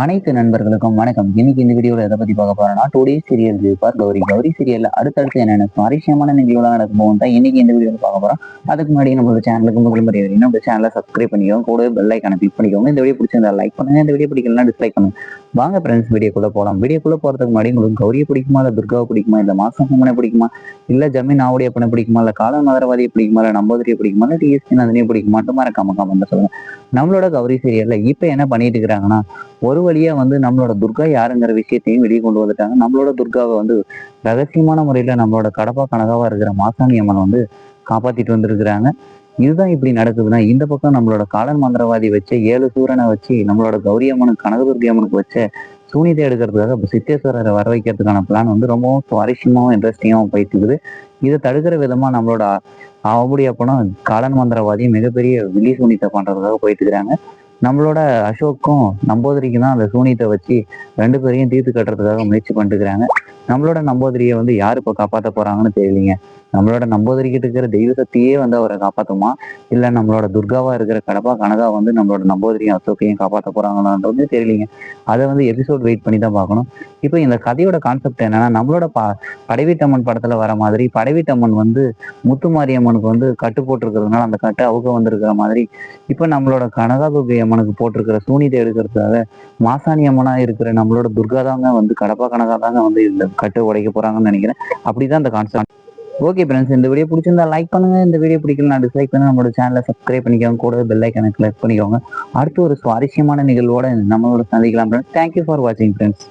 அனைத்து நண்பர்களுக்கும் வணக்கம். இன்னைக்கு இந்த வீடியோவில் எதை பத்தி பார்க்க போறோம்னா டே சீரியல் பார் கௌரி. கௌரி சீரியல்ல அடுத்தடுத்து என்னென்ன சுவாரஸ்யமான நிகழ்வுலாம் நடக்கும் போகும் தான் இன்னைக்கு இந்த வீடியோவில் பார்க்க போறோம். அதுக்கு முன்னாடி நம்ம சேனலுக்கு முதல் முறை வரீங்க நம்ம சேனலை சப்ஸ்கிரைப் பண்ணிக்கோங்க. கூட பெல் ஐக்கான கிளிக் பண்ணிக்கோங்க. இந்த வீடியோ பிடிச்சிருந்தா லைக் பண்ணுங்க. இந்த வீடியோ பிடிக்கலாம் டிஸ்லைக் பண்ணுங்க. வாங்க ஃப்ரெண்ட்ஸ் வீடியோக்குள்ள போகலாம் வீடியோக்குள்ள போறதுக்கு முன்னாடி உங்களுக்கு கௌரியை பிடிக்குமா? இல்லை துர்காவை பிடிக்குமா? இல்லை மாசம் பிடிக்குமா? இல்ல ஜமீன் ஆவுடைய பண்ண பிடிக்குமா? இல்ல கால மதரவாதியை பிடிக்குமா? இல்ல நம்போதரியை பிடிக்குமா? இல்ல டிஎஸ்பி நந்தினியை பிடிக்குமாட்டு மறக்காம கமெண்ட் சொல்லுங்க. நம்மளோட கௌரி சீரியல்ல இப்ப என்ன பண்ணிட்டு இருக்கிறாங்கன்னா ஒரு வழியா வந்து நம்மளோட துர்கா யாருங்கிற விஷயத்தையும் வெளியே கொண்டு வந்துட்டாங்க. நம்மளோட துர்காவை வந்து ரகசியமான முறையில நம்மளோட கடப்பா கனகாவா இருக்கிற மாசாணி அம்மன் வந்து காப்பாத்திட்டு வந்திருக்கிறாங்க. இதுதான் இப்படி நடக்குதுன்னா இந்த பக்கம் நம்மளோட காலன் மந்திரவாதி வச்ச ஏழு சூரனை வச்சு நம்மளோட கௌரி அம்மனுக்கு கனகதுர்கி அம்மனுக்கு வச்ச சூனியத்தை எடுக்கிறதுக்காக இப்போ சித்தேஸ்வரரை வர வைக்கிறதுக்கான பிளான் வந்து ரொம்பவும் சுவாரஸ்யமாவும் இன்ட்ரெஸ்டிங்காகவும் போயிட்டு இருக்குது இதை தடுக்கிற விதமா நம்மளோட அவபடி அப்பனும் காலன் மந்திரவாதி மிகப்பெரிய வில்லி சூனியத்தை பண்றதுக்காக போயிட்டு இருக்கிறாங்க நம்மளோட அசோக்கும் நம்போதரிக்கும் தான் அந்த சூனியத்தை வச்சு ரெண்டு பேரையும் தீர்த்து கட்டுறதுக்காக முயற்சி பண்ணிட்டு இருக்கிறாங்க. நம்மளோட நம்போதரியை வந்து யார் இப்போ காப்பாற்ற போறாங்கன்னு தெரியலீங்க. நம்மளோட நம்போதரிக்கிட்ட இருக்கிற தெய்வ சக்தியே வந்து அவரை காப்பாத்துமா? இல்ல நம்மளோட துர்காவா இருக்கிற கடப்பா கனகா வந்து நம்மளோட நம்போதரியும் அசோக்கையும் காப்பாற்ற போறாங்களான்றது தெரியலீங்க. அதை வந்து எபிசோட் வெயிட் பண்ணி தான் பார்க்கணும். இப்போ இந்த கதையோட கான்செப்ட் என்னன்னா நம்மளோட ப படைவீட்டம்மன் படத்துல வர மாதிரி படைவீட்டம்மன் வந்து முத்துமாரியம்மனுக்கு வந்து கட்டு போட்டிருக்கிறதுனால அந்த கட்டு அவுக்க வந்திருக்கிற மாதிரி இப்போ நம்மளோட கனகா துர்கை அம்மனுக்கு போட்டிருக்கிற சூனிதை எடுக்கிறதுக்காக மாசாணி அம்மனா இருக்கிற நம்மளோட துர்கா தாங்க வந்து கடப்பா கனகா தாங்க வந்து இருந்தது. கட்டு உடைக்க போறாங்கன்னு நினைக்கிறேன். அப்படிதான் அந்த கான்செப்ட் ஓகே ஃப்ரெண்ட்ஸ் இந்த வீடியோ பிடிச்சிருந்தா லைக் பண்ணுங்க. இந்த வீடியோ பிடிக்கலனா டிஸ்லைக் பண்ணுங்க. நம்மளோட சேனலை சப்ஸ்கிரைப் பண்ணிக்கோங்க. கூட பெல் ஐக்கனை கிளிக் பண்ணிக்கோங்க. அடுத்து ஒரு சுவாரஸ்யமான நிகழ்வோட நம்மளோட சந்திக்கலாம் ஃப்ரெண்ட்ஸ் தேங்க்யூ ஃபார் வாட்சிங் ஃப்ரெண்ட்ஸ்